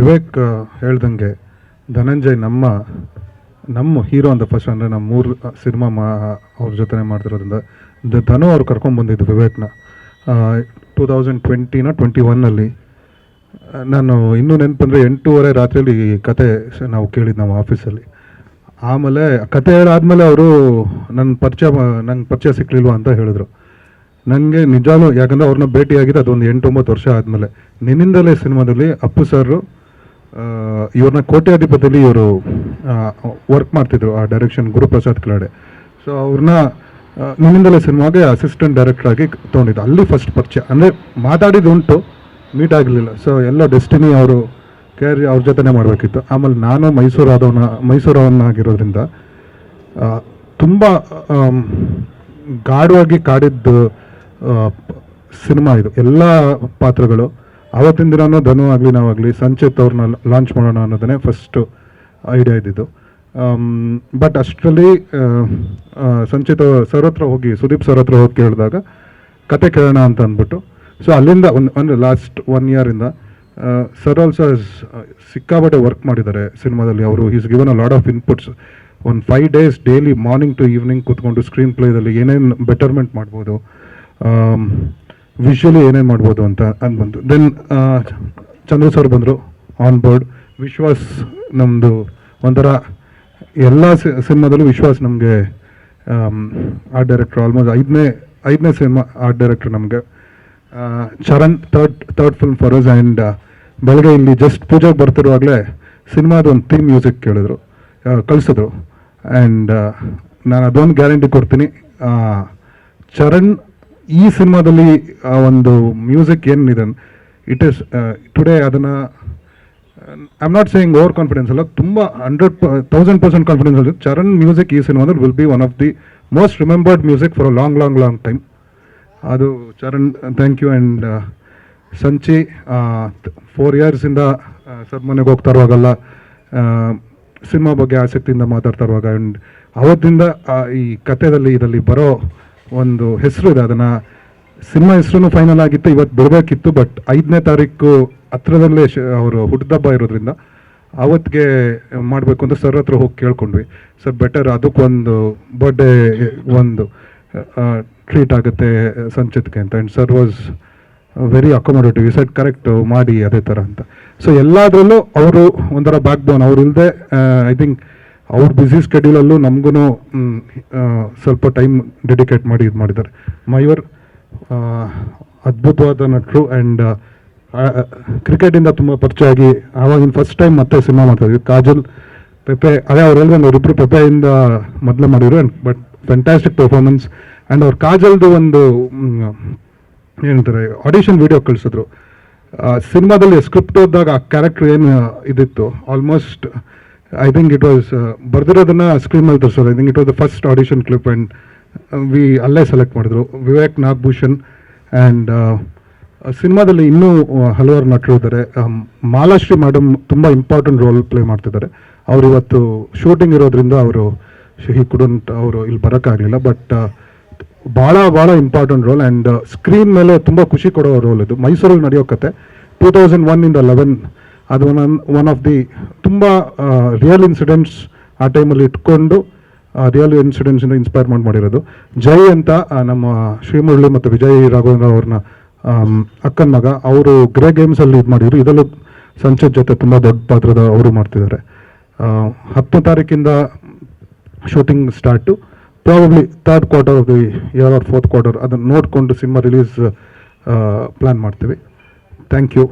ವಿವೇಕ್ ಹೇಳ್ದಂಗೆ ಧನಂಜಯ್ ನಮ್ಮ ನಮ್ಮ ಹೀರೋ ಅಂತ ಫಸ್ಟ್ ಅಂದರೆ ನಮ್ಮ ಮೂರು ಸಿನಿಮಾ ಮಾ, ಅವ್ರ ಜೊತೆ ಮಾಡ್ತಿರೋದ್ರಿಂದ. ದ- ಧನು ಅವ್ರು ಕರ್ಕೊಂಡು ಬಂದಿದ್ದು ವಿವೇಕ್ನ. ಟೂ ತೌಸಂಡ್ ಟ್ವೆಂಟಿನ ಟ್ವೆಂಟಿ ಒನ್ನಲ್ಲಿ ನಾನು ಇನ್ನೂ ನೆನಪಂದರೆ ಎಂಟೂವರೆ ರಾತ್ರಿಯಲ್ಲಿ ಈ ಕತೆ ನಾವು ಕೇಳಿದ್ದು ನಾವು ಆಫೀಸಲ್ಲಿ. ಆಮೇಲೆ ಕತೆ ಹೇಳಾದ್ಮೇಲೆ ಅವರು ನನ್ನ ಪರಿಚಯ ನಂಗೆ ಪರಿಚಯ ಸಿಕ್ಕಲಿಲ್ವ ಅಂತ ಹೇಳಿದ್ರು. ನನಗೆ ನಿಜಾಲು, ಯಾಕಂದರೆ ಅವ್ರನ್ನ ಭೇಟಿಯಾಗಿದ್ದು ಅದೊಂದು ಎಂಟೊಂಬತ್ತು ವರ್ಷ ಆದಮೇಲೆ. ನಿನ್ನಿಂದಲೇ ಸಿನಿಮಾದಲ್ಲಿ ಅಪ್ಪು ಸರ್ ಇವ್ರನ್ನ ಕೋಟ್ಯಾಧಿಪತಿಯಲ್ಲಿ ಇವರು ವರ್ಕ್ ಮಾಡ್ತಿದ್ರು ಆ ಡೈರೆಕ್ಷನ್ ಗುರುಪ್ರಸಾದ್ ಕಿಲಾಡೆ ಸೊ ಅವ್ರನ್ನ ನಿನ್ನಿಂದಲೇ ಸಿನಿಮಾಗೆ ಅಸಿಸ್ಟೆಂಟ್ ಡೈರೆಕ್ಟರ್ ಆಗಿ ತೊಗೊಂಡಿದ್ದು. ಅಲ್ಲಿ ಫಸ್ಟ್ ಪರಿಚಯ. ಅಂದರೆ ಮಾತಾಡಿದ್ದು ಉಂಟು ಮೀಟ್ ಆಗಲಿಲ್ಲ. ಸೊ ಎಲ್ಲ ಡೆಸ್ಟಿನಿ ಅವರು ಕ್ಯಾರಿ ಅವ್ರ ಜೊತೆನೇ ಮಾಡಬೇಕಿತ್ತು. ಆಮೇಲೆ ನಾನು ಮೈಸೂರು ಆದವನ, ಮೈಸೂರವನ್ನಾಗಿರೋದ್ರಿಂದ ತುಂಬ ಗಾಢವಾಗಿ ಕಾಡಿದ್ದು ಸಿನಿಮಾ ಇದು. ಎಲ್ಲ ಪಾತ್ರಗಳು ಆವತ್ತಿನ ದಿನನೂ ಧನು ಆಗಲಿ ನಾವಾಗಲಿ ಸಂಚಿತ್ ಅವ್ರನ್ನ ಲಾಂಚ್ ಮಾಡೋಣ ಅನ್ನೋದನ್ನೇ ಫಸ್ಟು ಐಡಿಯಾ ಇದ್ದಿದ್ದು. ಬಟ್ ಅಷ್ಟರಲ್ಲಿ ಸಂಚಿತ್ ಸರ್ ಹತ್ರ ಹೋಗಿ, ಸುದೀಪ್ ಸರ್ ಹತ್ರ ಹೋಗಿ ಕೇಳಿದಾಗ, ಕತೆ ಕೇಳೋಣ ಅಂತ ಅಂದ್ಬಿಟ್ಟು. ಸೊ ಅಲ್ಲಿಂದ ಒಂದು ಅಂದರೆ ಲಾಸ್ಟ್ ಒನ್ ಇಯರಿಂದ ಸರ್ ಆಲ್ಸೋ ಸಿಕ್ಕಾಬಟ್ಟೆ ವರ್ಕ್ ಮಾಡಿದ್ದಾರೆ ಸಿನಿಮಾದಲ್ಲಿ. ಅವರು is given a lot of inputs ಒಂದು five days daily morning to evening ಕೂತ್ಕೊಂಡು ಸ್ಕ್ರೀನ್ ಪ್ಲೇದಲ್ಲಿ ಏನೇನು ಬೆಟರ್ಮೆಂಟ್ ಮಾಡ್ಬೋದು. ವಿಷುವಲಿ ಏನೇನು ಮಾಡ್ಬೋದು ಅಂತ ಅಂದ್ಬಂತು ದೆನ್ ಚಂದ್ರು ಸರ್ ಬಂದರು ಆನ್ ಬೋರ್ಡ್ ವಿಶ್ವಾಸ್ ನಮ್ಮದು ಒಂಥರ ಎಲ್ಲ ಸಿನಿಮಾದಲ್ಲೂ ವಿಶ್ವಾಸ್ ನಮಗೆ ಆರ್ಟ್ ಡೈರೆಕ್ಟರ್ ಆಲ್ಮೋಸ್ಟ್ ಐದನೇ ಐದನೇ ಸಿನಿಮಾ ಆರ್ಟ್ ಡೈರೆಕ್ಟರ್ ನಮಗೆ. ಚರಣ್ ಥರ್ಡ್ ಥರ್ಡ್ ಫಿಲ್ಮ್ ಫರೋಸ್ ಆ್ಯಂಡ್ ಬೆಳಗ್ಗೆ ಇಲ್ಲಿ ಜಸ್ಟ್ ಪೂಜೆಗೆ ಬರ್ತಿರುವಾಗಲೇ ಸಿನಿಮಾದ ಒಂದು ಥೀಮ್ ಮ್ಯೂಸಿಕ್ ಕೇಳಿದ್ರು ಕಳಿಸಿದ್ರು. ಆ್ಯಂಡ್ ನಾನು ಅದೊಂದು ಗ್ಯಾರಂಟಿ ಕೊಡ್ತೀನಿ. ಚರಣ್ ಈ ಸಿನಿಮಾದಲ್ಲಿ ಆ ಒಂದು ಮ್ಯೂಸಿಕ್ ಏನಿದೆ ಇಟ್ ಇಸ್ ಟುಡೇ ಅದನ್ನು I am not saying over confidence ಅಲ್ಲ, ತುಂಬ ಹಂಡ್ರೆಡ್ ತೌಸಂಡ್ ಪರ್ಸೆಂಟ್ ಕಾನ್ಫಿಡೆನ್ಸ್ ಅಲ್ಲಿ ಚರಣ್ ಮ್ಯೂಸಿಕ್ ಈ ಸಿನಿಮಾದಲ್ಲಿ will be one of the most remembered music for long long long time ಅದು Charan thank you and Sanchi four ಇಯರ್ಸಿಂದ sir ಮನೆಗೆ ಹೋಗ್ತಾ ಇರುವಾಗೆಲ್ಲ cinema ಬಗ್ಗೆ ಆಸಕ್ತಿಯಿಂದ ಮಾತಾಡ್ತಾ ಇರುವಾಗ ಆ್ಯಂಡ್ ಅವತ್ತಿಂದ ಈ ಕಥೆದಲ್ಲಿ ಇದರಲ್ಲಿ ಬರೋ ಒಂದು ಹೆಸರು ಇದೆ. ಅದನ್ನು ಸಿನಿಮಾ ಹೆಸರು ಫೈನಲ್ ಆಗಿತ್ತು, ಇವತ್ತು ಬಿಡಬೇಕಿತ್ತು ಬಟ್ ಐದನೇ ತಾರೀಕು ಹತ್ರದಲ್ಲೇ ಅವರು ಹುಟ್ಟಿದಬ್ಬ ಇರೋದ್ರಿಂದ ಅವತ್ತಿಗೆ ಮಾಡಬೇಕು ಅಂತ ಸರ್ ಹತ್ರ ಹೋಗಿ ಕೇಳ್ಕೊಂಡ್ವಿ. ಸರ್ ಬೆಟರ್ ಅದಕ್ಕೊಂದು ಬರ್ಡೇ ಒಂದು ಟ್ರೀಟ್ ಆಗುತ್ತೆ ಸಂಚಿತ್ಗೆ ಅಂತ. And sir was very accommodative set correct ಮಾಡಿ ಅದೇ ಥರ ಅಂತ. ಸೊ ಎಲ್ಲದರಲ್ಲೂ ಅವರು ಒಂಥರ ಬ್ಯಾಕ್ ಬೋನ್ ಅವ್ರು ಇಲ್ಲದೆ ಐ ಥಿಂಕ್ ಅವ್ರ ಬ್ಯುಸಿ ಸ್ಕೆಡ್ಯೂಲಲ್ಲೂ ನಮಗೂ ಸ್ವಲ್ಪ ಟೈಮ್ ಡೆಡಿಕೇಟ್ ಮಾಡಿ ಇದು ಮಾಡಿದ್ದಾರೆ. ಮಯೂರ್ ಅದ್ಭುತವಾದ ನಟರು ಆ್ಯಂಡ್ ಕ್ರಿಕೆಟಿಂದ ತುಂಬ ಪರಿಚಯ ಆಗಿ ಆವಾಗಿನ ಫಸ್ಟ್ ಟೈಮ್ ಮತ್ತೆ ಸಿನಿಮಾ ಮಾಡ್ತಾಯಿದ್ವಿ ಕಾಜಲ್, ಪೆಪೆ, ಅದೇ ಅವ್ರು ಹೇಳಿದ್ರೆ ಅವರಿಬ್ಬರು ಪೆಪೆಯಿಂದ ಮೊದಲು ಮಾಡಿದ್ರು ಬಟ್ ಫ್ಯಾಂಟಾಸ್ಟಿಕ್ ಪರ್ಫಾರ್ಮೆನ್ಸ್ ಆ್ಯಂಡ್ ಅವ್ರು ಕಾಜಲ್ದು ಒಂದು ಏನಂತಾರೆ ಆಡಿಷನ್ ವಿಡಿಯೋ ಕಳಿಸಿದ್ರು. ಸಿನಿಮಾದಲ್ಲಿ ಸ್ಕ್ರಿಪ್ಟ್ ಓದಿದಾಗ ಆ ಕ್ಯಾರೆಕ್ಟರ್ ಏನು ಇದಿತ್ತು almost I think it was ಬರ್ದಿರೋದನ್ನ screen ಮೇಲೆ ತೋರಿಸೋದು. I think it was the first audition clip and we ಅಲ್ಲೇ ಸೆಲೆಕ್ಟ್ ಮಾಡಿದ್ರು. ವಿವೇಕ್, ನಾಗಭೂಷಣ್ ಆ್ಯಂಡ್ ಸಿನಿಮಾದಲ್ಲಿ ಇನ್ನೂ ಹಲವಾರು ನಟರು ಇದ್ದಾರೆ. ಮಾಲಾಶ್ರೀ ಮೇಡಮ್ ತುಂಬ ಇಂಪಾರ್ಟೆಂಟ್ ರೋಲ್ ಪ್ಲೇ ಮಾಡ್ತಿದ್ದಾರೆ. ಅವರು ಇವತ್ತು ಶೂಟಿಂಗ್ ಇರೋದ್ರಿಂದ ಅವರು ಹಿ ಕುಡಂಟ್ ಅವರು ಇಲ್ಲಿ ಬರೋಕ್ಕಾಗಲಿಲ್ಲ. ಬಟ್ ಭಾಳ ಭಾಳ ಇಂಪಾರ್ಟೆಂಟ್ ರೋಲ್ ಆ್ಯಂಡ್ ಸ್ಕ್ರೀನ್ ಮೇಲೆ ತುಂಬ ಖುಷಿ ಕೊಡೋ ರೋಲ್ ಇದು. ಮೈಸೂರಲ್ಲಿ ನಡೆಯೋ ಕತೆ. ಟೂ ತೌಸಂಡ್ ಒನ್ನಿಂದ ಲೆವೆನ್ ಅದು ಒನ್ ಒನ್ ಆಫ್ ದಿ ತುಂಬ ರಿಯಲ್ ಇನ್ಸಿಡೆಂಟ್ಸ್ ಆ ಟೈಮಲ್ಲಿ ಇಟ್ಕೊಂಡು ರಿಯಲ್ ಇನ್ಸಿಡೆಂಟ್ಸಿಂದ ಇನ್ಸ್ಪೈರ್ ಮಾಡಿ, ಮಾಡಿರೋದು. ಜೈ ಅಂತ ನಮ್ಮ ಶ್ರೀಮುರಳಿ ಮತ್ತು ವಿಜಯ್ ರಾಘವೇಂದ್ರ ಅವ್ರನ್ನ ಅಕ್ಕನ ಮಗ, ಅವರು ಗ್ರೇ ಗೇಮ್ಸಲ್ಲಿ ಇದು ಮಾಡಿದ್ರು. ಇದರಲ್ಲೂ ಸಂಚಿತ್ ಜೊತೆ ತುಂಬ ದೊಡ್ಡ ಪಾತ್ರದ ಅವರು ಮಾಡ್ತಿದ್ದಾರೆ. ಹತ್ತು ಹತ್ತನೇ ತಾರೀಕಿಂದ shooting start probably third quarter of the year or fourth quarter ಅದನ್ನು ನೋಡಿಕೊಂಡು ಸಿನಿಮಾ ರಿಲೀಸ್ ಪ್ಲ್ಯಾನ್ ಮಾಡ್ತೀವಿ. Thank you